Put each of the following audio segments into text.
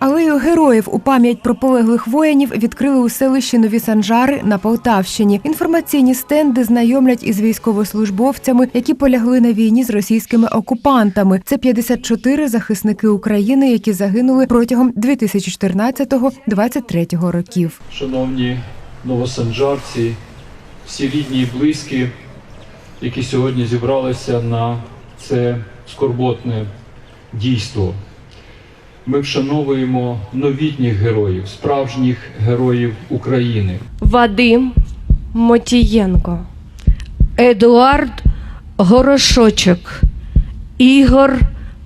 Алею героїв у пам'ять про полеглих воїнів відкрили у селищі Нові Санжари на Полтавщині. Інформаційні стенди знайомлять із військовослужбовцями, які полягли на війні з російськими окупантами. Це 54 захисники України, які загинули протягом 2014-2023 років. шановні новосанжарці, всі рідні і близькі, які сьогодні зібралися на це скорботне дійство. Ми вшановуємо новітніх героїв, справжніх героїв України. Вадим Мотієнко, Едуард Горошочок, Ігор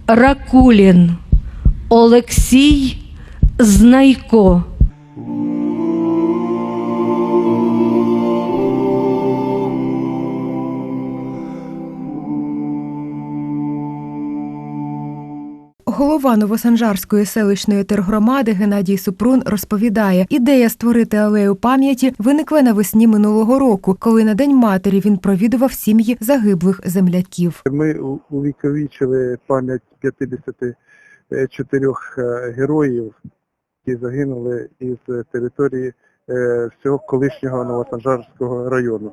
Ракулін, Олексій Знайко. Голова Новосанжарської селищної тергромади Геннадій Супрун розповідає, ідея створити алею пам'яті виникла навесні минулого року, коли на День матері він провідував сім'ї загиблих земляків. Ми увіковічили пам'ять 54 е, героїв, які загинули із території е, всього колишнього Новосанжарського району.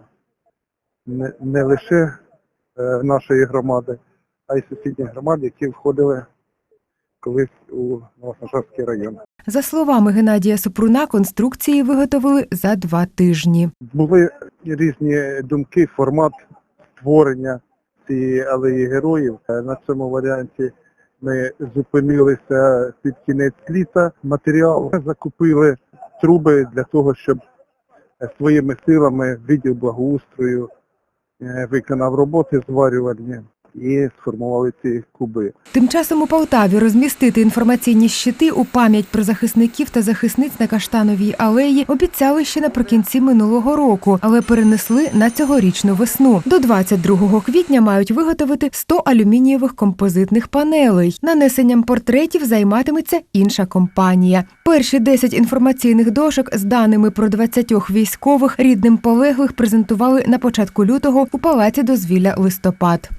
Не, не лише е, нашої громади, а й сусідніх громад, які входили колись у Новосанжарський район. За словами Геннадія Супруна, конструкції виготовили за два тижні. Були різні думки, формат створення цієї алеї героїв. Е, На цьому варіанті ми зупинилися під кінець літа. Матеріал закупили труби для того, щоб е, своїми силами відділ благоустрою е, виконав роботи зварювальні і сформували ці куби. Тим часом у Полтаві розмістити інформаційні щити у пам'ять про захисників та захисниць на Каштановій алеї обіцяли ще наприкінці минулого року, але перенесли на цьогорічну весну. До 22 квітня мають виготовити 100 алюмінієвих композитних панелей. Нанесенням портретів займатиметься інша компанія. Перші 10 інформаційних дошок з даними про 20 військових рідним полеглих презентували на початку лютого у палаці дозвілля листопад.